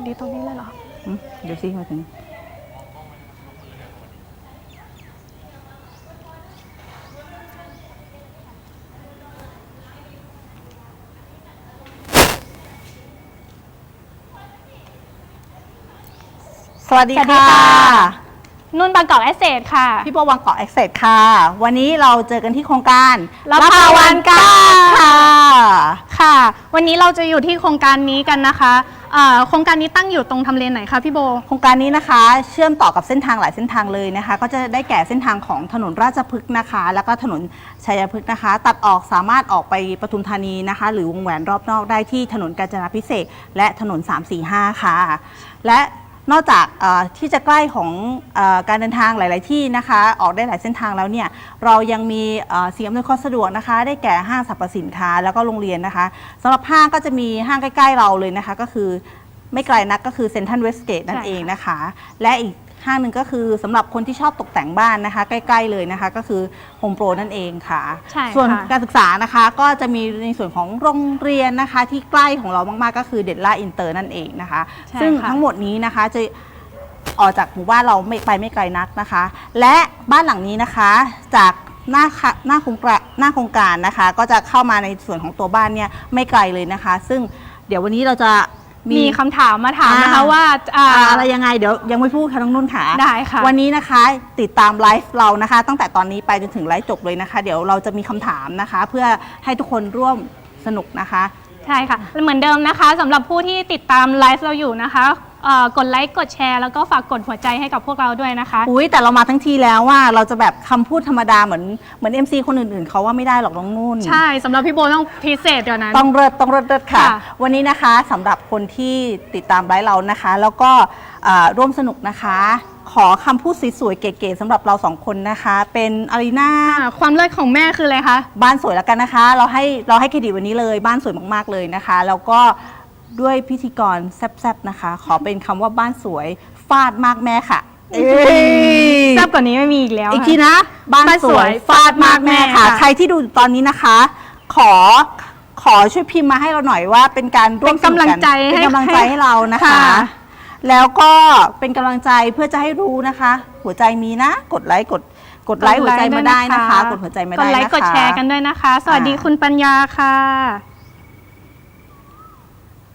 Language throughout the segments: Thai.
วัสดีตรงนี้เลยเหรออืมเดี๋ยวซิมาถึงสวัสดีสวัสดีค่ะ ค่ะ นุ่นบางกอกแอสเซทค่ะ พี่โบวังเกาะแอคเซสค่ะ วันนี้เราเจอกันที่โครงการรับภาวันเก้า ค่ะ ค่ะ วันนี้เราจะอยู่ที่โครงการนี้กันนะคะเอ่อโครงการนี้ตั้งอยู่ตรงทำเลไหนคะพี่โบ โครงการนี้นะคะ เชื่อมต่อกับเส้นทางหลายเส้นทางเลยนะคะ ก็จะได้แก่เส้นทางของถนนราชพฤกษ์นะคะ แล้วก็ถนนชัยพฤกษ์นะคะ ตัดออกสามารถออกไปปทุมธานีนะคะ หรือวงแหวนรอบนอกได้ที่ถนนกาญจนาพิเศษกและถนน 345 ค่ะ และ นอกจากที่จะใกล้ของอการเดินทางหลาย ๆ ที่นะคะ ออกได้หลายเส้นทางแล้วเนี่ยเรายังมีสิ่งอำนวยความสะดวกนะคะ ได้แก่ห้างสรรพสินค้าแล้วก็โรงเรียนนะคะสำหรับห้างก็จะมีห้างใกล้ ๆ เราเลยนะคะ ก็คือไม่ไกลนักก็คือเซ็นทรัลเวสเกตนั่นเองนะคะ และอีก ห้างหนึ่งก็คือสำหรับคนที่ชอบตกแต่งบ้านนะคะ ใกล้ๆเลยนะคะ ก็คือโฮมโปรนั่นเองค่ะใช่ค่ะ ส่วนการศึกษานะคะก็จะมีในส่วนของโรงเรียนนะคะ ที่ใกล้ของเรามากๆ ก็คือเด็ดล่าอินเตอร์นั่นเองนะคะใช่ซึ่งค่ะทั้งหมดนี้นะคะจะออกจากหมู่บ้านเราไม่ไปไม่ไกลนักนะคะ และบ้านหลังนี้นะคะจากหน้าค่ะหน้าโครงการหน้าโครงการนะคะ ก็จะเข้ามาในส่วนของตัวบ้านเนี่ยไม่ไกลเลยนะคะ ซึ่งเดี๋ยววันนี้เราจะ มี มีคำถามมาถามนะคะอ่าว่าอ่า อ่าอะไรยังไงเดี๋ยวยังไม่พูดค่ะน้องนุ่นค่ะ ได้ค่ะ วันนี้นะคะติดตามไลฟ์เรานะคะ ตั้งแต่ตอนนี้ไปจนถึงไลฟ์จบเลยนะคะ เดี๋ยวเราจะมีคำถามนะคะ เพื่อให้ทุกคนร่วมสนุกนะคะ ใช่ค่ะ เหมือนเดิมนะคะสำหรับผู้ที่ติดตามไลฟ์เราอยู่นะคะ เอ่อกดไลค์กดแชร์แล้วก็ฝากกดหัวใจให้กับพวกเราด้วยนะคะ อุ้ยแต่เรามาทั้งทีแล้วว่าเราจะแบบคำพูดธรรมดาเหมือนเหมือน MC คนอื่นๆเขาว่าไม่ได้หรอกน้องนุ่น ใช่สำหรับพี่โบต้องพิเศษกว่านั้น ต้องเลิศต้องเลิศเลิศค่ะ ค่ะวันนี้นะคะสำหรับคนที่ติดตามไลฟ์เรานะคะ แล้วก็อ่าร่วมสนุกนะคะ ขอคำพูดสวยๆเก๋ๆสำหรับเราสองคนนะคะ เป็นอารีนาอ่าความเลิศของแม่คืออะไรคะ บ้านสวยแล้วกันนะคะ เราให้เราให้เครดิตวันนี้เลย บ้านสวยมากๆเลยนะคะ แล้วก็ ด้วยพิธีกรแซ่บๆนะคะ ขอเป็นคำว่าบ้านสวยฟาดมากแม่ค่ะเอ้ยแซ่บกว่านี้ไม่มีอีกแล้วอีกค่ะ ทีนะ บ้านบ้านสสววยยฟาดมากแม่ค่ะฟาดมากแม่ค่ะใครที่ดูตอนนี้นะคะ ขอขอช่วยพิมพ์มาให้เราหน่อยว่าเป็นการร่วมเป็นกำลังใจสนุกกันให้เป็นกำลังใจให้เรานะคะ ค่ะ แล้วก็เป็นกำลังใจเพื่อจะให้รู้นะคะ หัวใจมีนะ กดไลค์กดกดไลค์หัวใจมาได้นะคะ กดหัวใจมาได้กนะคะดไลค์กดแชร์กันด้วยนะคะ สวัสดีอ่า คุณปัญญาค่ะโ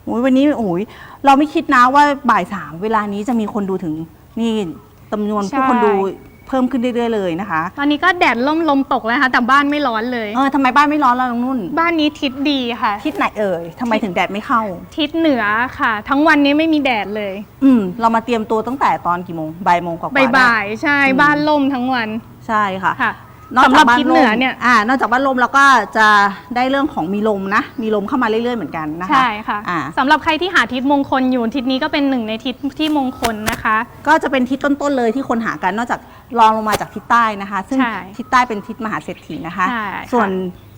อ้ยวันนี้โอ้ยเราไม่คิดนะว่าบ่ายสามเวลานี้จะมีคนดูถึงนี่จำนวนผู้ใช่คนดูเพิ่มขึ้นเรื่อยๆเลยนะคะ ตอนนี้ก็แดดล่มลมตกแล้วค่ะแต่บ้านไม่ร้อนเลยเออทำไมบ้านไม่ร้อนแล้วน้องนุ่น บ้านนี้ทิศดีค่ะ ทิศไหนเอ่ยทำไมถึงแดดไม่เข้า ทิศเหนือค่ะ ทั้งวันนี้ไม่มีแดดเลย อืมเรามาเตรียมตัวตั้งแต่ตอนกี่โมงบ่ายโมงกว่าๆบ่ายๆใช่อืมบ้านล่มทั้งวัน ใช่ค่ะค่ะนอก สำหจารักบบ้านทิศลเหนืมอเนี่ย อ่านอกจากบ้านลมแล้วก็จะได้เรื่องของมีลมนะ มีลมเข้ามาเรื่อยๆเหมือนกันนะคะ ใช่ค่ะอ่า สำหรับใครที่หาทิศมงคลอยู่ทิศนี้ก็เป็นหนึ่งในทิศที่มงคลนะคะ ก็จะเป็นทิศต้นๆเลยที่คนหากันนอกจากรองลงมาจากทิศใต้นะคะ ซึ่งใช่ทิศใต้เป็นทิศมหาเศรษฐีนะคะ ใช่ค่ะ ส่วน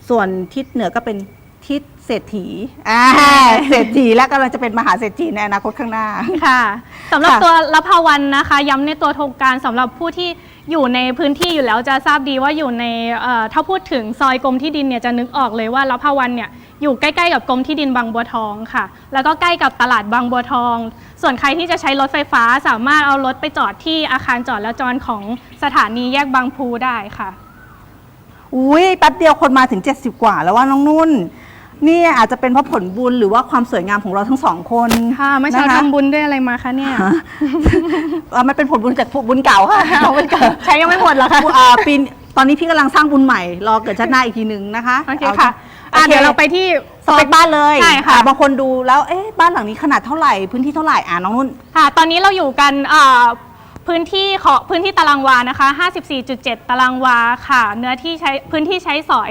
ส่วนทิศเหนือก็เป็นทิศ เศรษฐีอ่าเศรษฐีและกำลังจะเป็นมหาเศรษฐีในอนาคตข้างหน้า ค่ะสำหรับค่ะตัวละภาวันนะคะ ย้ำในตัวโครงการสำหรับผู้ที่อยู่ในพื้นที่อยู่แล้วจะทราบดีว่าอยู่ในเอ่อถ้าพูดถึงซอยกรมที่ดินเนี่ยจะนึกออกเลยว่าละภาวันเนี่ยอยู่ใกล้ๆกับกรมที่ดินบางบัวทองค่ะ แล้วก็ใกล้กับตลาดบางบัวทอง ส่วนใครที่จะใช้รถไฟฟ้าสามารถเอารถไปจอดที่อาคารจอดแล้วจอดของสถานีแยกบางพลูได้ค่ะ อุ้ยแป๊บเดียวคนมาถึง 70 กว่าแล้วว่าน้องนุ่น นี่อาจจะเป็นเพราะผลบุญหรือว่าความสวยงามของเราทั้งสองคนค่ะเมื่อเช้านะคะทำบุญด้วยอะไรมาคะเนี่ยฮะเอ่อมันเป็นผลบุญจากบุญเก่าค่ะบุญเก่าใช้ยังไม่หมดเหรอคะอ่าปีนตอนนี้พี่กำลังสร้างบุญใหม่ รอเกิดชาติหน้าอีกทีหนึ่งนะคะโอเคค่ะอะโอคเดี๋ยวเราไปที่สเปคบ้านเลยใช่ค่ะ อ่าบางคนดูแล้วเอ๊ะบ้านหลังนี้ขนาดเท่าไหร่พื้นที่เท่าไหร่อ่าน้องนุ่น ค่ะ ตอนนี้เราอยู่กันเอ่อ พื้นที่ของพื้นที่ตารางวานะคะ 54.7 ตารางวาค่ะ เนื้อที่ใช้พื้นที่ใช้สอย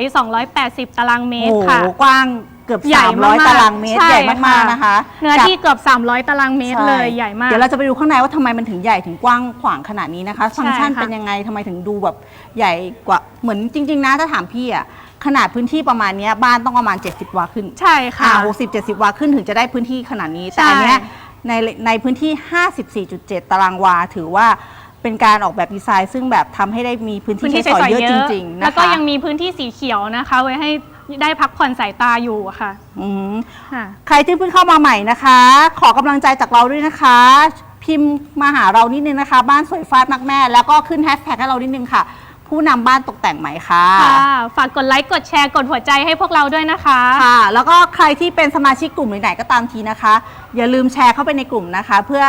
280 ตารางเมตรโอ้โหค่ะกว้างเกือบ ใหญ่มาก300ๆตารางเมตร ใช่ใหญ่มากๆนะคะเนื้อจากที่เกือบ 300 ตารางเมตรเลยใหญ่มาก เดี๋ยวเราจะไปดูข้างในว่าทำไมมันถึงใหญ่ถึงกว้างขวางขนาดนี้นะคะ ฟังก์ชันค่ะ เป็นยังไงทำไมถึงดูแบบใหญ่กว่าเหมือนจริง ๆ นะถ้าถามพี่อะขนาดพื้นที่ประมาณเนี้ยบ้านต้องประมาณ 70 วาขึ้นใช่ค่ะ อ่าหกสิบเจ็ดสิบวาขึ้นถึงจะได้พื้นที่ขนาดนี้แต่ใช่อันเนี้ยในในพื้นที่ 54.7 ตารางวา ถือว่าเป็นการออกแบบดีไซน์ ซึ่งแบบทำให้ได้มีพื้นพื้ที่นใช้ที่ใช้สอยสอยเยอะเยจอะริงๆนะคะ แล้วก็ยังมีพื้นที่สีเขียวนะคะ ไว้ให้ได้พักผ่อนสายตาอยู่อะค่ะอืมค่ะ ใครที่เพิ่งเข้ามาใหม่นะคะ ขอกำลังใจจากเราด้วยนะคะ พิมพ์มาหาเรานิดนึงนะคะ บ้านสวยฟาดมากแม่ แล้วก็ขึ้นแฮชแท็กให้เรานิดนึงค่ะ ผู้นำบ้านตกแต่งใหม่ค่ะค่ะ ฝากกดไลค์กดแชร์กดหัวใจให้พวกเราด้วยนะคะ ค่ะ แล้วก็ใครที่เป็นสมาชิกกลุ่มไหนๆก็ตามทีนะคะ อย่าลืมแชร์เข้าไปในกลุ่มนะคะ เพื่อ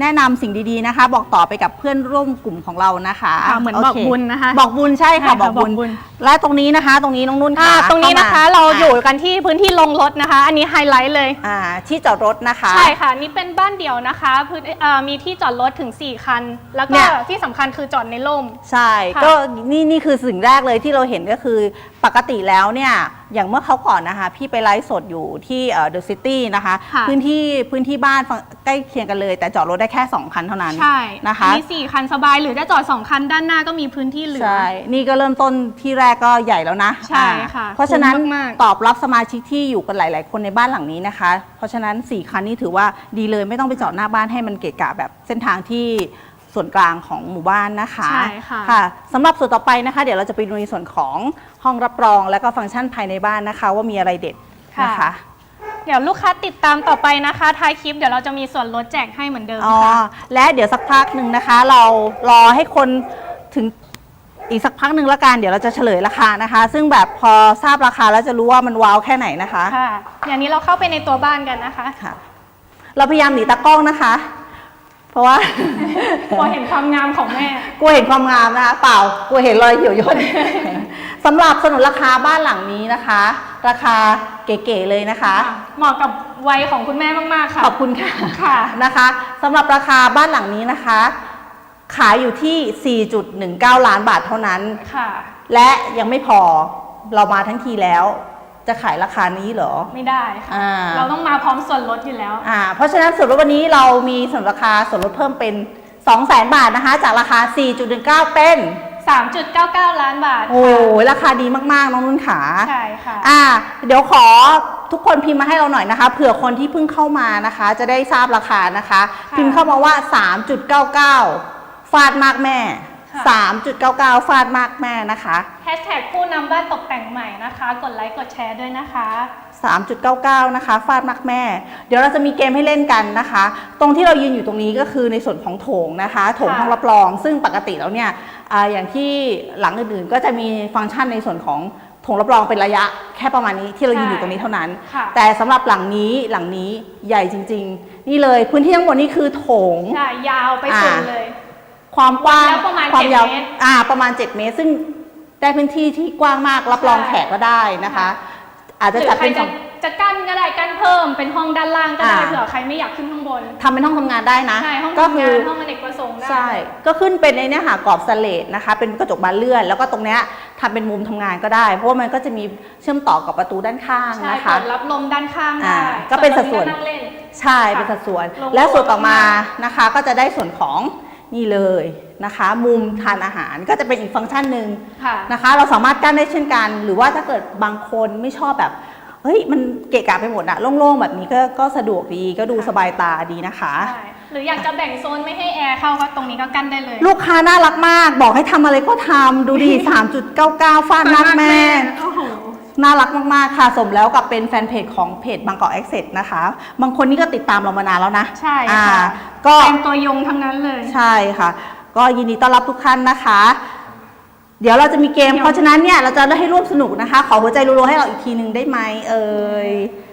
แนะนำสิ่งดีๆนะคะ บอกต่อไปกับเพื่อนร่วมกลุ่มของเรานะคะค่ะเหมือนโบอกบุญนะคะบอกบุญใช่ค่ะใช่ค่ะบอกบุญบอกบุญและตรงนี้นะคะ ตรงนี้น้องนุ่นอ่าค่ะตรงนี้นะคะข้มเราอยู่กันที่พื้นที่ลงรถนะคะ อันนี้ไฮไลท์เลย อ่าที่จอดรถนะคะ ใช่ค่ะ นี่เป็นบ้านเดี่ยวนะคะพื้นเอ่อมีที่จอดรถถึง 4 คัน แล้วเนี่ก็ย ที่สำคัญคือจอดในร่ม ใช่ค่ะก็นี่นี่คือสิ่งแรกเลยที่เราเห็นก็คือปกติแล้วเนี่ย อย่างเมื่อเขาก่อนนะคะ พี่ไปไลฟ์สดอยู่ที่เดอะซิตี้นะคะ ค่ะ พื้นที่พื้นที่บ้านฝั่งใกล้เคียงกันเลย แต่จอดรถได้แค่ 2 คันเท่านั้นใช่นะคะอันี้4คันสบายหรือจะจอด2คันด้านหน้าก็มีพื้นที่เหลือ ใช่ นี่ก็เริ่มต้นที่แรกก็ใหญ่แล้วนะใช่อ่าค่ะเพราะฉะนั้นคุ้มมากๆ ตอบรับสมาชิกที่อยู่กันหลาย ๆ คนในบ้านหลังนี้นะคะ เพราะฉะนั้น 4 คันนี้ถือว่าดีเลยไม่ต้องไปจอดหน้าบ้านให้มันเกะกะแบบเส้นทางที่ ส่วนกลางของหมู่บ้านนะคะใช่ค่ะค่ะสำหรับส่วนต่อไปนะคะ เดี๋ยวเราจะไปดูในส่วนของห้องรับรองและก็ฟังก์ชันภายในบ้านนะคะ ว่ามีอะไรเด็ดนะคะ เดี๋ยวลูกค้าติดตามต่อไปนะคะท้ายคลิปเดี๋ยวเราจะมีส่วนลดแจกให้เหมือนเดิมอ๋อ ค่ะ และเดี๋ยวสักพักหนึ่งนะคะ เรารอให้คนถึงอีกสักพักหนึ่งละกัน เดี๋ยวเราจะเฉลยราคานะคะ ซึ่งแบบพอทราบราคาแล้วจะรู้ว่ามันว้าวแค่ไหนนะคะค่ะ อย่างนี้เราเข้าไปในตัวบ้านกันนะคะ ค่ะ เราพยายามหนีตากล้องนะคะ เพราะว่า พอเห็นความงามของแม่ กลัวเห็นความงามนะคะเปล่ากลัวเห็นรอยเหี่ยวย่น สำหรับสนุนราคาบ้านหลังนี้นะคะ ราคาเก๋ๆเลยนะคะ เหมาะกับวัยของคุณแม่มากๆค่ะขอบคุณค่ะค่ะนะคะสำหรับราคาบ้านหลังนี้นะคะ ขายอยู่ที่ 4.19 ล้านบาทเท่านั้น ค่ะ และยังไม่พอเรามาทั้งทีแล้ว จะขายราคานี้เหรอ ไม่ได้ค่ะ อ่า เราต้องมาพร้อมส่วนลดอยู่แล้ว อ่า เพราะฉะนั้นส่วนลดวันนี้เรามีส่วนราคาส่วนลดเพิ่มเป็น 200,000บาทนะคะ จากราคา 4.19 เป็น 3.99 ล้านบาทโอ้ยราคาดีมากๆ น้องนุ่นขา ใช่ค่ะ อ่า เดี๋ยวขอทุกคนพิมพ์มาให้เราหน่อยนะคะ เผื่อคนที่เพิ่งเข้ามานะคะ จะได้ทราบราคานะคะ ค่ะ พิมพ์เข้ามาว่า 3.99 ฟาดมากแม่ค่ะ 3.99 ฟาดมากแม่นะคะ แฮชแท็กผู้นำบ้านตกแต่งใหม่นะคะ กดไลค์กดแชร์ด้วยนะคะ 3.99 นะคะ ฟาดมากแม่ เดี๋ยวเราจะมีเกมให้เล่นกันนะคะ ตรงที่เรายืนอยู่ตรงนี้ก็คือในส่วนของโถงนะคะ โถงค่ะห้องรับรอง ซึ่งปกติแล้วเนี่ยอาอย่างที่หลังอื่นๆ ก็จะมีฟังก์ชันในส่วนของโถงรับรองเป็นระยะแค่ประมาณนี้ที่เรายืนอยู่ตรงนี้เท่านั้นค่ะแต่สำหรับหลังนี้หลังนี้ใหญ่จริง ๆ นี่เลยพื้นที่ทั้งหมดนี่คือโถงใช่ยาวไปสุดเลย ความกว้างแล้วประมาณความยาว7เมตร อ่าประมาณ 7 เมตร ซึ่งได้พื้นที่ที่กว้างมากรับรองใช่แขกก็ได้นะคะ อาจหจะรือจัดใครเป็นสจะอง จะกั้นก็ได้กั้นเพิ่มเป็นห้องด้านล่างก็ได้อ่า เผื่อใครไม่อยากขึ้นข้างบนทำเป็นห้องทำงานได้นะ ใช่ห้องก็ทำคืงาอ นห้องอเนกประสงค์ได้ ใช่ ก็ขึ้นเป็นในเนี้ยค่ะกรอบสเลดนะคะ เป็นกระจกบานเลื่อน แล้วก็ตรงเนี้ยทำเป็นมุมทำงานก็ได้ เพราะว่ามันก็จะมีเชื่อมต่อกับประตูด้านข้างใช่นะคะ เปิดรับลมด้านข้างอ่าได้ก็เป็นสัดส่วนตรงก็นั่งเล่น ใช่ เป็นสัดส่วน ลงและส่วนต่อมาตัวมนะคะ ก็จะได้ส่วนของ นี่เลยนะคะ มุมทานอาหารก็จะเป็นอีกฟังก์ชันหนึ่งค่ะนะคะ เราสามารถกั้นได้เช่นกัน หรือว่าถ้าเกิดบางคนไม่ชอบแบบเฮ้ยมันเกะกะไปหมดอะโล่งๆ แบบนี้ก็ก็สะดวกดีก็ดูสบายตาดีนะคะใช่หรืออยากจะแบ่งโซนไม่ให้แอร์เข้าก็ตรงนี้ก็กั้นได้เลย ลูกค้าน่ารักมาก บอกให้ทำอะไรก็ทำดูดี 3.99 ฟาดมากแม่โอ้โห น่ารักมาก ๆ ค่ะ สมแล้วกับเป็นแฟนเพจของเพจบางกอกแอคเซสนะคะ บางคนนี่ก็ติดตามเรามานานแล้วนะใช่อ่าค่ะ ก็เป็นตัวยงทั้งนั้นเลย ใช่ค่ะ ก็ยินดีต้อนรับทุกท่านนะคะ เดี๋ยวเราจะมีเกมเดี๋ยวเพราะฉะนั้นเนี่ยเราจะได้ให้ร่วมสนุกนะคะ ขอหัวใจรัวๆให้เราอีกทีหนึ่งได้ไหมเอ่ย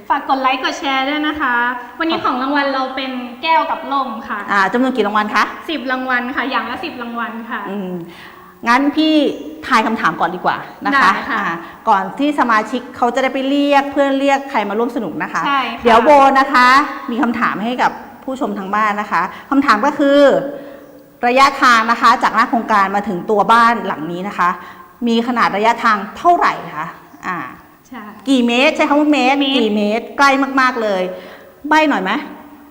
ฝากกดไลค์กดแชร์ด้วยนะคะ วันนี้ของรางวัลเราเป็นแก้วกับลมค่ะอ่าจำนวนกี่รางวัลคะสิบรางวัลค่ะ อย่างละสิบรางวัลค่ะ อืม งั้นพี่ทายคำถามก่อนดีกว่านะคะได้ค่ะอ่าก่อนที่สมาชิกเขาจะได้ไปเรียกเพื่อนเรียกใครมาร่วมสนุกนะคะ ใช่ค่ะ เดี๋ยวโบนะคะ มีคำถามให้กับผู้ชมทางบ้านนะคะคำถามก็คือ ระยะทางนะคะ จากหน้าโครงการมาถึงตัวบ้านหลังนี้นะคะ มีขนาดระยะทางเท่าไหร่คะอ่า ใช่ กี่เมตรใช้คำว่าเมตรเมตร กี่เมตรใกล้มากๆเลย ใบหน่อยไหม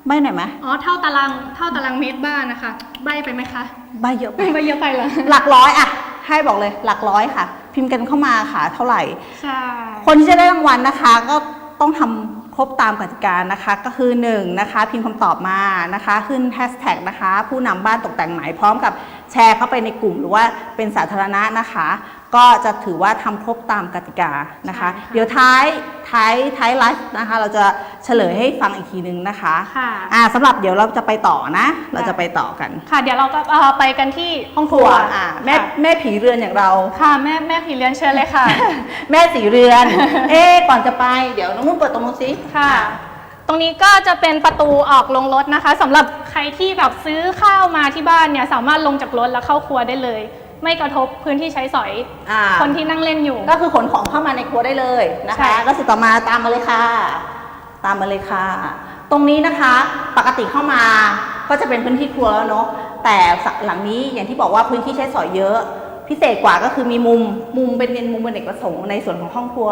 ใบหน่อยไหมอ๋อเท่าตารางเท่าตารางเมตรบ้านนะคะใบไปไหมคะใบเยอะไป ใบเยอะไปเหรอหลักร้อยอะให้บอกเลยหลักร้อยค่ะ พิมพ์กันเข้ามาค่ะเท่าไหร่ใช่คนที่จะได้รางวัลนะคะ ก็ต้องทำครบตามกติกานะคะ ก็คือ1นะคะพิมพ์คำตอบมานะคะ ขึ้นแฮชแท็กนะคะ ผู้นำบ้านตกแต่งใหม่พร้อมกับแชร์เข้าไปในกลุ่มหรือว่าเป็นสาธารณะนะคะ ก็จะถือว่าทำครบตามกติกานะคะ ใช่ค่ะ เดี๋ยวท้ายท้ายท้ายไลฟ์นะคะ เราจะเฉลยให้ฟังอีกทีนึงนะคะค่ะ อ่าสำหรับเดี๋ยวเราจะไปต่อนะ เราจะไปต่อกันค่ะ เดี๋ยวเราก็เอ่อไปกันที่ห้องคครัรัววอ่าแม่ค่ะแม่ผีเรือนอย่างเรา ค่ะแม่แม่ผีเลี้ยนเชิญเลยค่ะ แม่สีเรือน เอ๊ะก่อนจะไปเดี๋ยวน้องนุ่นเปิดตรงนู้นสิ ค่ะ ตรงนี้ก็จะเป็นประตูออกลงรถนะคะสำหรับใครที่แบบซื้อข้าวมาที่บ้านเนี่ยสามารถลงจากรถแล้วเข้าครัวได้เลย ไม่กระทบพื้นที่ใช้สอย อ่าคนที่นั่งเล่นอยู่ ก็คือขนของเข้ามาในครัวได้เลยนะใช่ คะก็สิต่อมาตามมาเลยค่ะ ตามมาเลยค่ะ ตรงนี้นะคะปกติเข้ามาก็จะเป็นพื้นที่ครัวแล้วเนาะแต่หลังนี้อย่างที่บอกว่าพื้นที่ใช้สอยเยอะ พิเศษกว่าก็คือมีมุมมุมเป็นมุมเป็นเอกประสงค์ในส่วนของห้องครัว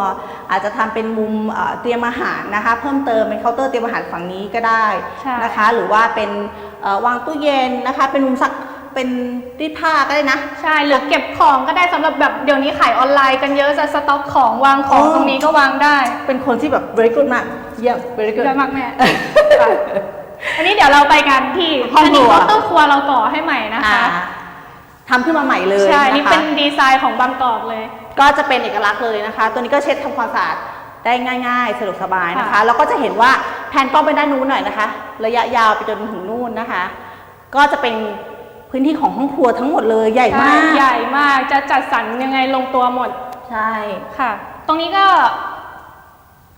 อาจจะทำเป็นมุมเอ่อเตรียมอาหารนะคะ เพิ่มเติมเป็นเคาน์เตอร์เตรียมอาหารฝั่งนี้ก็ได้ใช่ นะคะ หรือว่าเป็นเอ่อวางตู้เย็นนะคะ เป็นมุมซัก เป็นรีดผ้าก็ได้นะ ใช่หรือเก็บของก็ได้สำหรับแบบเดี๋ยวนี้ขายออนไลน์กันเยอะจะสต็อกของวางของอ๋อ ตรงนี้ก็วางได้เป็นคนที่แบบ very good มาก เยี่ยม very good เยอะมากแม่ ค่ะอันนี้เดี๋ยวเราไปกันที่ห้องครัวอันนี้เคาน์เตอร์ครัวเราก่อให้ใหม่นะคะ อ่าทำขึ้นมาใหม่เลยใช่ะนี่คะ เป็นดีไซน์ของบางกอกเลย ก็จะเป็นเอกลักษณ์เลยนะคะ ตัวนี้ก็เช็ดทำความสะอาดได้ง่ายๆ สะดวกสบายนะคะ ค่ะ แล้วก็จะเห็นว่าแผนกล้องไปด้านนู้นหน่อยนะคะ ระยะยาวไปจนถึงนู่นนะคะ ก็จะเป็น พื้นที่ของห้องครัวทั้งหมดเลยใหญ่มากใช่ใหญ่มากจะจัดสรรยังไงลงตัวหมดใช่ค่ะ ตรงนี้ก็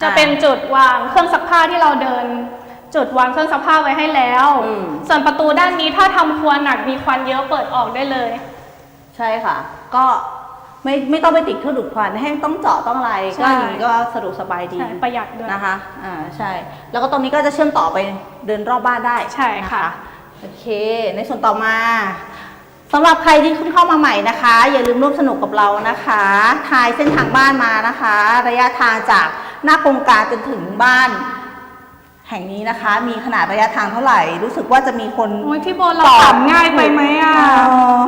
จะอ่าเป็นจุดวางเครื่องซักผ้าที่เราเดิน จุดวางเครื่องซักผ้าไว้ให้แล้วอืมส่วนประตูด้านนี้ถ้าทำครัวหนักมีควันเยอะเปิดออกได้เลย ใช่ค่ะ ก็ไม่ไม่ต้องไปติดเครื่องดูดควันให้ต้องเจาะต้องอะไรใช่ก็อย่างนี้ก็สะดวกสบายดีใช่ประหยัดด้วยนะคะอ่าใช่ แล้วก็ตรงนี้ก็จะเชื่อมต่อไปเดินรอบบ้านได้ใช่ค่ะน โอเค ในส่วนต่อมาสำหรับใครที่เพิ่งเข้ามาใหม่นะคะ อย่าลืมร่วมสนุกกับเรานะคะทายเส้นทางบ้านมานะคะ ระยะทางจากหน้าโครงการจนถึงบ้าน แห่งนี้นะคะ มีขนาดระยะทางเท่าไหร่ รู้สึกว่าจะมีคน โอ้ยพี่โบเราตอบตอบง่ายไปไหมอะ อ๋อ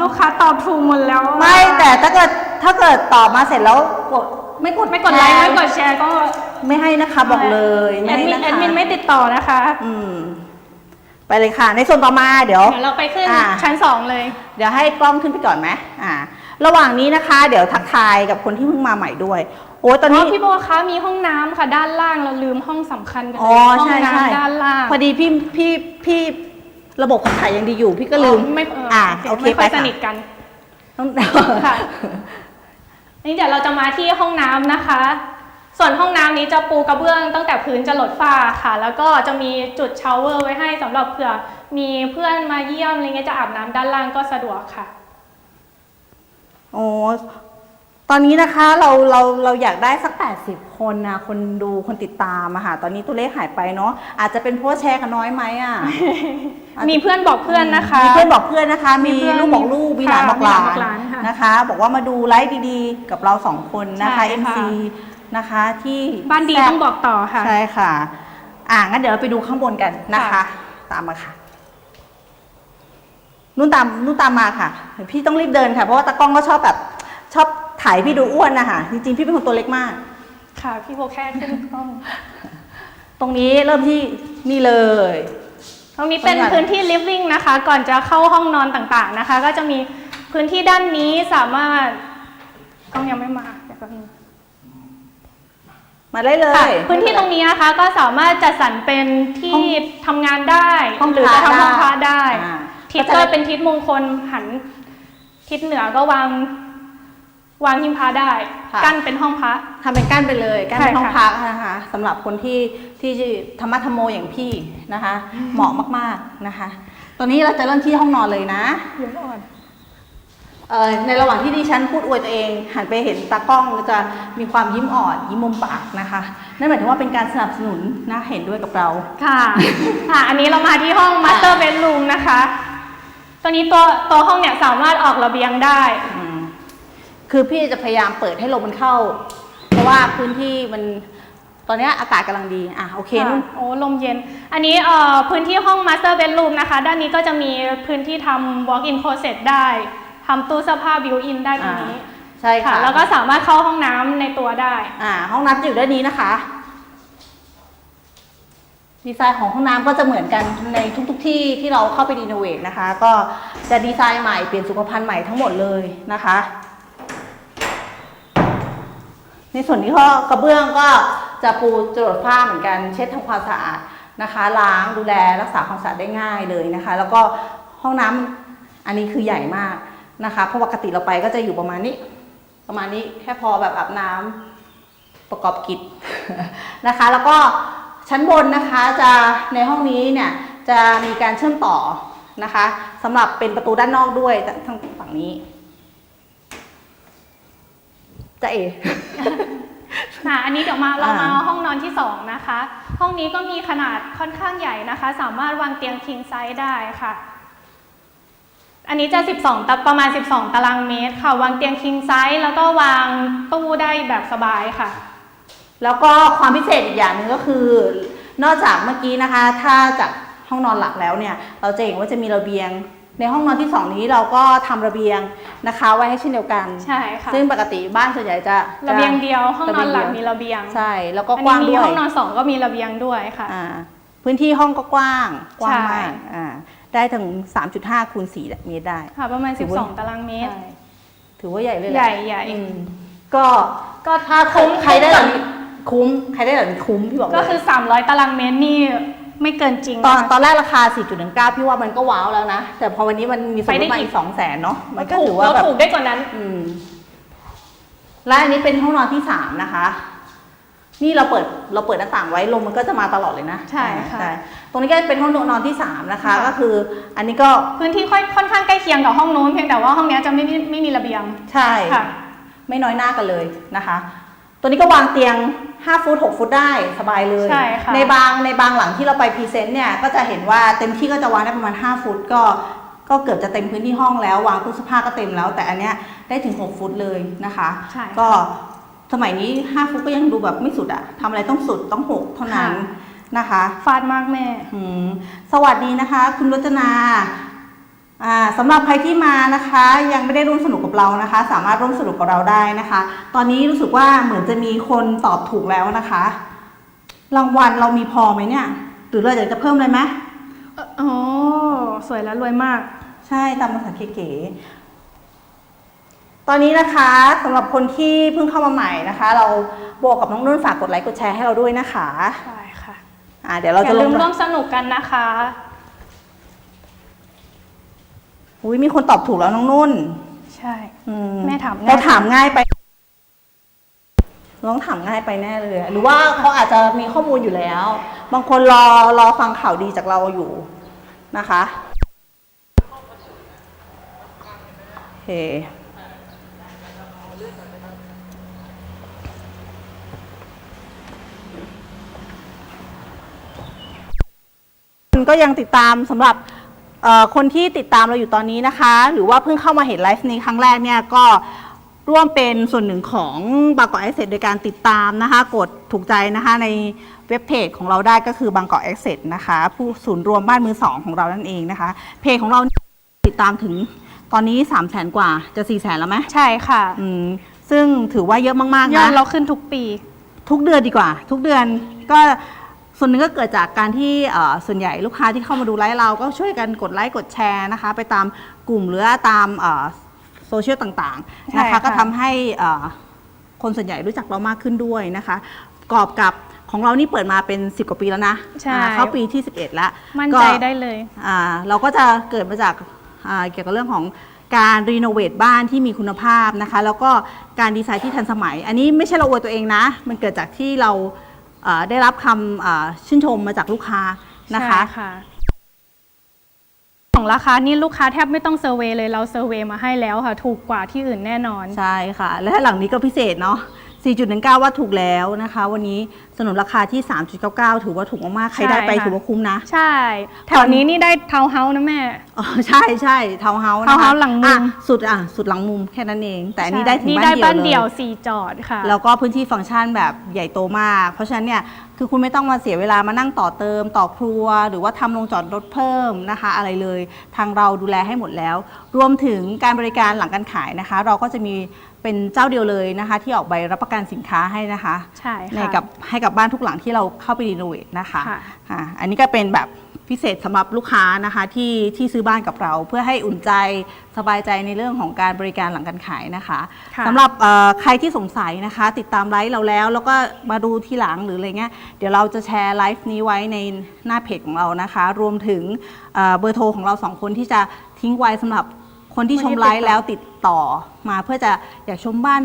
ลูกค้าตอบถูกหมดแล้วอะไม่แต่ถ้าเกิดถ้าเกิดตอบมาเสร็จแล้วกดไม่กดไม่กดไลค์แชไม่ร์กดแชร์ก็ไม่ให้นะคะบอกเลยแอไม่ดให้มินนะคะแอดมินไม่ติดต่อนะคะ อืม ไปเลยค่ะ ในส่วนต่อมาเดี๋ยว เดี๋ยวเราไปขึ้นอ่า ชั้นสองเลย เดี๋ยวให้กล้องขึ้นไปก่อนไหมอ่า ระหว่างนี้นะคะ เดี๋ยวทักทายกับคนที่เพิ่งมาใหม่ด้วย โอ้ยตอนอ๋นี้ อพี่โบคะมีห้องน้ำค่ะด้านล่างเราลืมห้องสำคัญไปเลยอ๋อห้องใช่ใช่ น้ำด้านล่าง พอดีพี่พี่พี่ระบบขับถ่ายยังดีอยู่ พี่ก็ลืม อ๋อไม่เอออ่าโอโอเคเคไม่ไปค่อยสค่ะนิทกัน ต้อง ค่ะ นี่เดี๋ยวเราจะมาที่ห้องน้ำนะคะ ส่วนห้องน้ำนี้จะปูกระเบื้องตั้งแต่พื้นจะหลดฝ้าค่ะ แล้วก็จะมีจุดชาวเวอร์ไว้ให้สำหรับเผื่อมีเพื่อนมาเยี่ยมอะไรเงี้ยจะอาบน้ำด้านล่างก็สะดวกค่ะ โอ้ตอนนี้นะคะเราเราเราอยากได้สัก 80 คนนะคนดูคนติดตามอะค่ะ ตอนนี้ตัวเลขหายไปเนาะอาจจะเป็นเพราะว่าแชร์กันน้อยไหมอะอาจจะมีเพื่อนบอกเพื่อนนะคะ มีเพื่อนบอกเพื่อนนะคะ มีมีเพื่อนลูกบอกลูกมีหลานค่ะบอกหลามีหลานบอกหลานนค่ะนะคะ บอกว่ามาดูไลฟ์ดีๆ กับเราสองคนนะคะใช่ค่ะ MC นะคะ ที่บ้านดีแซ่ต้องบอกต่อค่ะ ใช่ค่ะ อ่างั้นเดี๋ยวเราไปดูข้างบนกันนะคะ ค่ะ ตามมาค่ะ นุ่นตามนุ่นตามมาค่ะเดี๋ยวพี่ต้องรีบเดินค่ะ เพราะว่าตากล้องก็ชอบแบบ ชอบถ่ายพี่ดูอ้วนนะคะจริงๆ พี่เป็นคนตัวเล็กมาก ค่ะ พี่โบแค่ขึ้นกล้องตรงนี้เริ่มที่นี่เลย ตรงนี้เป็นตรงไหนพื้นที่ living นะคะ ก่อนจะเข้าห้องนอนต่างๆนะคะ ก็จะมีพื้นที่ด้านนี้สามารถกล้องยังไม่มาเดี๋ยวแป๊บนึง มาได้เลค่ะย พื้นที่ตรงนี้นะคะก็สามารถจัดสรรเป็นที่ทำงานได้ห้องหรือพระจะทำห้องพระได้ได้อ่าทิศก็ก็จะเป็นทิศมงคลหัน ทิศเหนือก็วาง วางหิ้งพระได้ ค่ะ กั้นเป็นห้องพระ ทำเป็นกั้นไปเลยกั้นเป็นใช่ห้องค่ะพักนะคะสำหรับคนที่ที่ธรรมะธรรมโมอย่างพี่นะคะ เหมาะมากๆนะคะ ตอนนี้เราจะเริ่มที่ห้องนอนเลยนะเดี๋ยวก่อนเอ่อ ในระหว่างที่ดิฉันพูดอวยตัวเอง หันไปเห็นตากล้องจะมีความยิ้มอ่อนยิ้มมุมปากนะคะ นั่นหมายถึงว่าเป็นการสนับสนุนนะเห็นด้วยกับเรา ค่ะค่ะ อันนี้เรามาที่ห้อง master bedroom นะคะ ตัวนี้ตัวตัวห้องเนี่ยสามารถออกระเบียงได้อืมคือพี่จะพยายามเปิดให้ลมมันเข้า เพราะว่าพื้นที่มันตอนเนี้ยอากาศกำลังดีอะโอเคค่ะนุ่นโอ้ลมเย็น อันนี้เอ่อพื้นที่ห้อง master bedroom นะคะ ด้านนี้ก็จะมีพื้นที่ทำ walk in closet ได้ ทำตู้เสื้อผ้า built in ได้ตรงนี้ใช่ค่ะ แล้วก็สามารถเข้าห้องน้ำในตัวได้ อ่า ห้องน้ำจะอยู่ด้านนี้นะคะ ดีไซน์ของห้องน้ำก็จะเหมือนกันในทุกๆที่ที่เราเข้าไปรีโนเวทนะคะ ก็จะดีไซน์ใหม่เปลี่ยนสุขภัณฑ์ใหม่ทั้งหมดเลยนะคะ ในส่วนนี้ก็กระเบื้องก็จะปูจรดฝ้าเหมือนกัน เช็ดทำความสะอาดนะคะล้างดูแลรักษาความสะอาดได้ง่ายเลยนะคะ แล้วก็ห้องน้ำอันนี้คือใหญ่มาก นะคะเพราะปกติเราไปก็จะอยู่ประมาณนี้ ประมาณนี้แค่พอแบบอาบน้ำประกอบกิจนะคะ แล้วก็ชั้นบนนะคะจะในห้องนี้เนี่ยจะมีการเชื่อมต่อนะคะสำหรับเป็นประตูด้านนอกด้วยทั้งฝั่งนี้จะเอค่ะอันนี้เดี๋ยวมาเรามาอ่าห้องนอนที่สองนะคะ ห้องนี้ก็มีขนาดค่อนข้างใหญ่นะคะ สามารถวางเตียง king size ได้ค่ะ อันนี้จะ 12ตะประมาณ 12 ตารางเมตรค่ะ วางเตียง king size แล้วก็วางตู้ได้แบบสบายค่ะ แล้วก็ความพิเศษอีกอย่างหนึ่งก็คือ นอกจากเมื่อกี้นะคะ ถ้าจากห้องนอนหลักแล้วเนี่ย เราจะเห็นว่าจะมีระเบียง ในห้องนอนที่สองนี้เราก็ทำระเบียงนะคะ ไว้ให้เช่นเดียวกัน ใช่ค่ะ ซึ่งปกติบ้านส่วนใหญ่จะระเบียงเดียวห้องนอนหลักระเบียงมีระเบียงใช่ แล้วก็อันกว้างนี้มีด้วยห้องนอนสองก็มีระเบียงด้วยค่ะ อ่าพื้นที่ห้องก็กว้างกว้างใช่ มากอ่า ได้ถึง 3.5คูณ4เมตรได้ ค่ะ ประมาณถือว่า12 ตารางเมตร ถือว่าใหญ่เลยแหละใหญ่ใหญ่อืมก็ก็ถ้าคุ้มใครได้แบบนี้คุ้มใครได้แบบนี้คุ้มพี่บอกเลย ก็คือ 300 ตารางเมตรนี่ไม่เกินจริงตอนนะคะตอนแรกราคา 4.19 พี่ว่ามันก็ว้าวแล้วนะ แต่พอวันนี้มันมีสมมไปได้ติมาอีอีกก2แสนเนาะ มันก็ถูถือว่าเราแบบถูกได้กว่านั้น อืม และอันนี้เป็นห้องนอนที่ 3 นะคะ นี่เราเปิดเราเปิดหน้าต่างไว้ลมมันก็จะมาตลอดเลยนะ ใช่ค่ะอ่า ตรงนี้ก็เป็นห้องนอนที่ 3 นะคะค่ะก็คืออันนี้ก็พื้นที่ค่อยค่อนข้างใกล้เคียงกับห้องนู้นเพียงแต่ว่าห้องเนี้ยจะไม่มีไม่มีระเบียง ใช่ค่ะ ไม่น้อยหน้ากันเลยนะคะ ตัวนี้ก็วางเตียง 5 ฟุต 6 ฟุตได้สบายเลยใช่ค่ะในบางในบางหลังที่เราไปพรีเซนต์เนี่ยก็จะเห็นว่าเต็มที่ก็จะวางได้ประมาณ 5 ฟุตก็ก็เกือบจะเต็มพื้นที่ห้องแล้ววางตู้เสื้อผ้าก็เต็มแล้ว แต่อันเนี้ยได้ถึง 6 ฟุตเลยนะคะใช่ค่ะก็สมัยนี้ 5 ฟุตก็ยังดูแบบไม่สุดอะทำอะไรต้องสุดต้อง 6 เท่านั้นค่ะ นะคะฟาดมากแม่อืมสวัสดีนะคะ คุณรจนาอ่าสำหรับใครที่มานะคะ ยังไม่ได้ร่วมสนุกกับเรานะคะ สามารถร่วมสนุกกับเราได้นะคะ ตอนนี้รู้สึกว่าเหมือนจะมีคนตอบถูกแล้วนะคะ รางวัลเรามีพอไหมเนี่ย หรือเราอยากจะเพิ่มเลยไหมโอ้สวยและรวยมาก ใช่ตามภาษาเก๋ๆตอนนี้นะคะสำหรับคนที่เพิ่งเข้ามาใหม่นะคะ เราโบวกกับน้องนุ่นฝากกดไลค์กดแชร์ให้เราด้วยนะคะใช่ค่ะ อ่าเดี๋ยวเราอย่าจะลลืงมร่วมสนุกกันนะคะอุ้ยมีคนตอบถูกแล้วน้องนุ่น ใช่อืแม่ถามง่ายเราถามง่ายไปน้องถามง่ายไปแน่เลย หรือว่าเขาอาจจะมีข้อมูลอยู่แล้ว บางคนรอรอฟังข่าวดีจากเราอยู่นะคะโอเค ก็ยังติดตามสำหรับเอ่อคนที่ติดตามเราอยู่ตอนนี้นะคะ หรือว่าเพิ่งเข้ามาเห็นไลฟ์นี้ครั้งแรกเนี่ยก็ร่วมเป็นส่วนหนึ่งของบางกอกแอสเซทโดยการติดตามนะคะ กดถูกใจนะคะในเว็บเพจของเราได้ก็คือบางกอกแอสเซทนะคะ ผู้ศูนย์รวมบ้านมือสองของเรานั่นเองนะคะ เพจของเราติดตามถึงตอนนี้3 0 0แสนกว่าจะ4 0 0แสนแล้วไหมใช่ค่ะ อืมซึ่งถือว่าเยอะมากๆยอนะ ดเราขึ้นทุกปี ทุกเดือนดีกว่า ทุกเดือนก็ ส่วนหนึ่งก็เกิดจากการที่เอ่อส่วนใหญ่ลูกค้าที่เข้ามาดูไลฟ์เราก็ช่วยกันกดไลค์กดแชร์นะคะ ไปตามกลุ่มหรือตามเอ่อโซเชียลต่างๆใช่นะคะค่ะก็ทำให้เอ่อคนส่วนใหญ่รู้จักเรามากขึ้นด้วยนะคะประกอบกับของเรานี่เปิดมาเป็น 10 กว่าปีแล้วนะใช่อ่าเข้าปีที่ 11 แล้ว มั่นก็ใจได้เลยอ่าเราก็จะเกิดมาจากอ่าเกี่ยวกับเรื่องของการรีโนเวทบ้านที่มีคุณภาพนะคะ แล้วก็การดีไซน์ที่ทันสมัย อันนี้ไม่ใช่เราอวยตัวเองนะ มันเกิดจากที่เราเอ่อได้รับคำอ่าชื่นชมมาจากลูกค้านะคะ ใช่ค่ะ ของราคานี่ลูกค้าแทบไม่ต้องเซอร์เวยเลยเราเซอร์เวยมาให้แล้วค่ะ ถูกกว่าที่อื่นแน่นอน ใช่ค่ะ และหลังนี้ก็พิเศษเนาะ4.19 ว่าถูกแล้วนะคะ วันนี้ สนุนราคาที่ 3.99 ถือว่าถูกมากๆ ใครได้ไปใช่ค่ะ ถือว่าคุ้มนะ ใช่ แถวนี้นี่ได้ทาวน์เฮาส์นะแม่ อ๋อ ใช่ใช่ทาวน์เฮาส์นะคะทาวน์เฮาส์หลังมุม อะสุดอะสุดหลังมุมแค่นั้นเอง แต่อันนี้ได้ถึงนี่บ้าได้นบ้านเดีเดี่ยยววเลย สี่จอดค่ะ แล้วก็พื้นที่ฟังก์ชันแบบใหญ่โตมาก เพราะฉะนั้นเนี่ยคือคุณไม่ต้องมาเสียเวลามานั่งต่อเติม ต่อครัว หรือว่าทำลงจอดรถเพิ่มนะคะ อะไรเลย ทางเราดูแลให้หมดแล้ว รวมถึงการบริการหลังการขายนะคะ เราก็จะมีเป็นเจ้าเดียวเลยนะคะ ที่ออกใบรับประกันสินค้าให้นะคะ ใช่ในค่ะกับให้กับบ้านทุกหลังที่เราเข้าไปรีโนเวทนะคะค่ะ อ่าอันนี้ก็เป็นแบบพิเศษสำหรับลูกค้านะคะที่ที่ซื้อบ้านกับเรา เพื่อให้อุ่นใจสบายใจในเรื่องของการบริการหลังการขายนะคะค่ะ สำหรับเอ่อใครที่สงสัยนะคะ ติดตามไลฟ์เราแล้ว แล้วก็มาดูทีหลังหรืออะไรเงี้ยเดี๋ยวเราจะแชร์ไลฟ์นี้ไว้ในหน้าเพจของเรานะคะ รวมถึงเอ่อเบอร์โทรของเราสองคนที่จะทิ้งไว้สำหรับคนที่ชมไลฟ์แล้วติดต่อมาเพื่อจะอยากชมบ้าน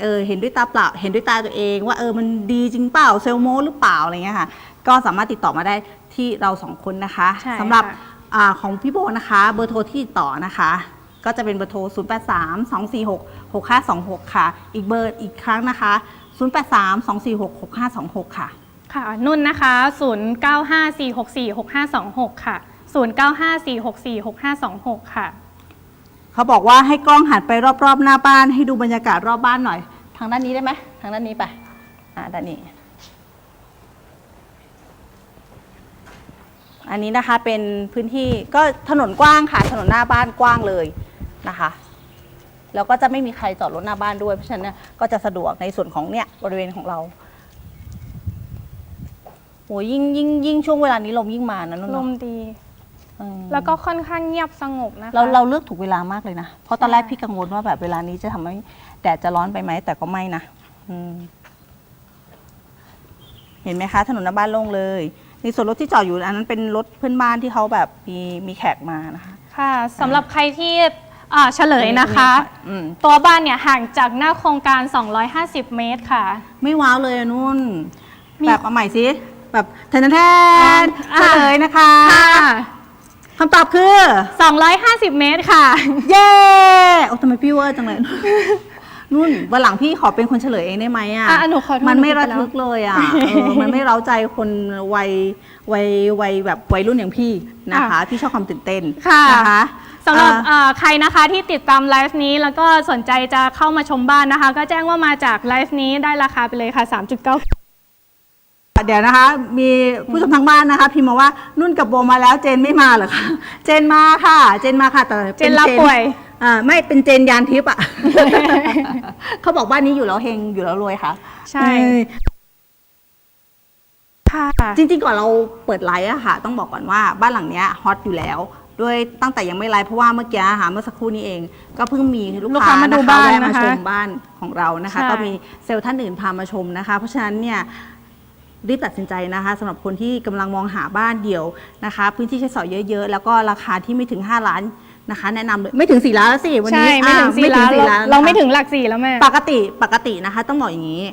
เออเห็นด้วยตาเปล่า เห็นด้วยตาตัวเองว่าเออมันดีจริงเปล่าเซลโมหรือเปล่าอะไรเงี้ยค่ะ ก็สามารถติดต่อมาได้ที่เราสองคนนะคะใช่สำหรับค่ะอาของพี่โบนะคะ เบอร์โทรที่ติดต่อนะคะ ก็จะเป็นเบอร์โทร 0 8 3 2 4 6 6 5 2 6 ค่ะ อีกเบอร์อีกครั้งนะคะ 0 8 3 2 4 6 6 5 2 6 ค่ะ ค่ะ นุ่นนะคะ 0954646526 ค่ะ 0954646526 ค่ะ เขาบอกว่าให้กล้องหันไปรอบๆ หน้าบ้าน ให้ดูบรรยากาศรอบบ้านหน่อย ทางด้านนี้ได้ไหมทางด้านนี้ไปอ่าด้านนี้ อันนี้นะคะเป็นพื้นที่ก็ถนนกว้างค่ะ ถนนหน้าบ้านกว้างเลยนะคะแล้วก็จะไม่มีใครจอดรถหน้าบ้านด้วยเพราะฉะนั้นก็จะสะดวกในส่วนของเนี่ยบริเวณของเราโหยิ่งยิ่งยิ่งช่วงเวลานี้ลมยิ่งมานะนุ่นลมดี อืมแล้วก็ค่อนข้างเงียบสงบนะคะเราเราเลือกถูกเวลามากเลยนะเพราะตอนแรกใช่พี่กังวลว่าแบบเวลานี้จะทำให้แดดจะร้อนไปไหมแต่ก็ไม่นะอืมเห็นไหมคะ ถนนหน้าบ้านโล่งเลยในส่วนรถที่จอดอยู่อันนั้นเป็นรถเพื่อนบ้านที่เขาแบบมีมีแขกมานะคะ ค่ะสำหรับใครที่อ่าเฉลยนะคะ อืม ตัวบ้านเนี่ยห่างจากหน้าโครงการ 250 เมตรค่ะ ไม่ไม่ว้าวเลยอะนุ่นมีแบบเอาใหม่สิ แบบแทนแทนอ่า เฉลยนะคะ ค่ะคำตอบคือ 250 เมตรค่ะ เย้โอ้ทำไมพี่เวอร์จังเลยนุ่นวันหลังพี่ขอเป็นคนเฉลยเองได้ไหมอะอะหนูขอโทษมันไม่หนูระผิดไปแล้วทึกเลยอะเออมันไม่เร้าใจคนวัยวัยวัยแบบวัยรุ่นอย่างพี่นะคะ พี่ชอบความตื่นเต้นค่ะ นะคะ สำหรับอ่าเอ่อใครนะคะที่ติดตามไลฟ์นี้แล้วก็สนใจจะเข้ามาชมบ้านนะคะ ก็แจ้งว่ามาจากไลฟ์นี้ได้ราคาไปเลยค่ะ 3.9 เดี๋ยวนะคะ มีผู้ชมทางบ้านนะคะ พิมพ์มาว่านุ่นกับโบมาแล้วเจนไม่มาเหรอคะเจนมาค่ะ เจนมาค่ะแต่เจนลาป่วยอ่าไม่เป็นเจนยานทิพย์อะ เขาบอกบ้านนี้อยู่แล้วเฮงอยู่แล้วรวยค่ะ ใช่เออค่ะจริงๆก่อนเราเปิดไลฟ์อะค่ะ ต้องบอกก่อนว่าบ้านหลังเนี้ยฮอตอยู่แล้วด้วยตั้งแต่ยังไม่ไลฟ์เพราะว่าเมื่อกี้อะค่ะเมื่อสักครู่นี้เอง ก็เพิ่งมีลูกลูกค้าค้ามาดูนะคะบ้านแวะมานะคะชมบ้านของเรานะคะใช่ก็มีเซลล์ท่านอื่นพามาชมนะคะ เพราะฉะนั้นเนี่ย รีบตัดสินใจนะคะสำหรับคนที่กำลังมองหาบ้านเดี่ยวนะคะ พื้นที่ใช้สอยเยอะๆ แล้วก็ราคาที่ไม่ถึง 5 ล้านนะคะ แนะนำเลยไม่ถึง4ล้านแล้วสิวันใช่นี้ไม่ถึงอ่าสี่ล้านสี่เรานะคะเราไม่ถึงหลักสี่แล้วแม่ ปกติปกตินะคะ ต้องบอกอย่างนี้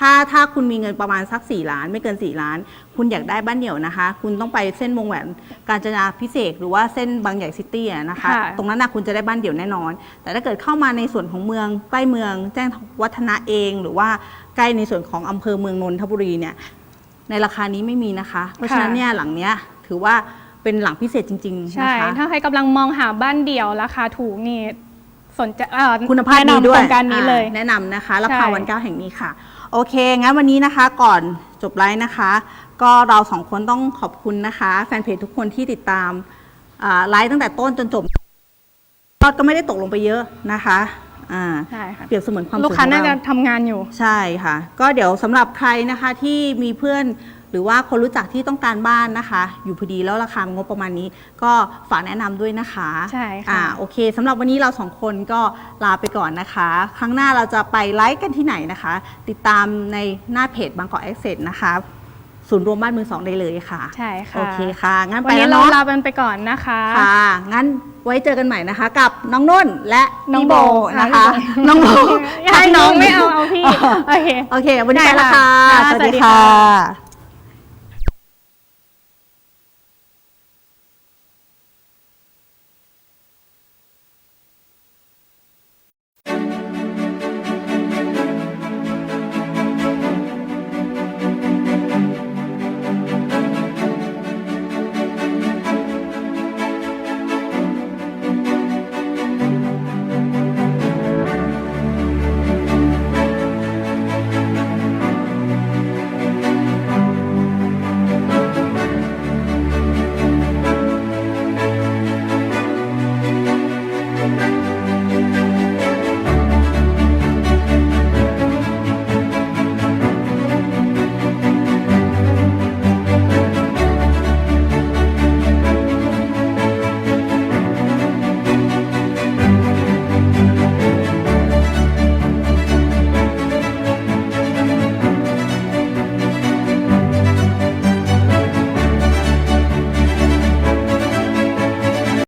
ถ้าถ้าคุณมีเงินประมาณสักสี่ล้าน ไม่เกินสี่ล้าน คุณอยากได้บ้านเดี่ยวนะคะ คุณต้องไปเส้นวงแหวนกาญจนาพิเศษกหรือว่าเส้นบางใหญ่ซิตี้อะนะคะ ค่ะ ตรงนั้นนะคุณจะได้บ้านเดี่ยวแน่นอน แต่ถ้าเกิดเข้ามาในส่วนของเมืองใกล้เมือง แจ้งวัฒนะเองหรือว่า ใกล้ในส่วนของอำเภอเมืองนนทบุรีเนี่ยในราคานี้ไม่มีนะคะ เพราะฉะนั้นเนี่ยหลังเนี้ยถือว่าเป็นหลังพิเศษจริงๆใช่นะคะถ้าใครกำลังมองหาบ้านเดี่ยวราคาถูกนี่สนใจเอ่อคุณภาพแนะดีนำด้วยโครงการนี้เลยอ่าแนะนำนะคะราใช่คาวันเก้าแห่งนี้ค่ะ โอเค งั้นวันนี้นะคะก่อนจบไลฟ์นะคะ ก็เราสองคนต้องขอบคุณนะคะ แฟนเพจทุกคนที่ติดตามอ่าไลฟ์ตั้งแต่ต้นจนจบยอดก็ไม่ได้ตกลงไปเยอะนะคะ อ่าใช่ค่ะเปรียบเสมือนความลูกสุขค้าของน่าจะเราทำงานอยู่ ใช่ค่ะ ก็เดี๋ยวสำหรับใครนะคะที่มีเพื่อนหรือว่าคนรู้จักที่ต้องการบ้านนะคะ อยู่พอดีแล้วราคางบประมาณนี้ ก็ฝากแนะนำด้วยนะคะใช่ค่ะ อ่าโอเคสำหรับวันนี้เราสองคนก็ลาไปก่อนนะคะ ครั้งหน้าเราจะไปไลฟ์กันที่ไหนนะคะ ติดตามในหน้าเพจบางกอกแอคเซสนะคะ ศูนย์รวมบ้านมือสองได้เลยค่ะ ใช่ค่ะ โอเคค่ะ งั้นวัไปนนี้แล้วเราเนาะลากันไปก่อนนะคะ ค่ะ งั้นไว้เจอกันใหม่นะคะ กับน้องนุ่นและน้องพี่โบนะคะค่ะน้องโบให้น้องไม่เอาเอาพี่โอเค โอเค วันนี้ไปแล้วค่ะได้ค่ะสวัสสวัดีสดีค่ค่ะะ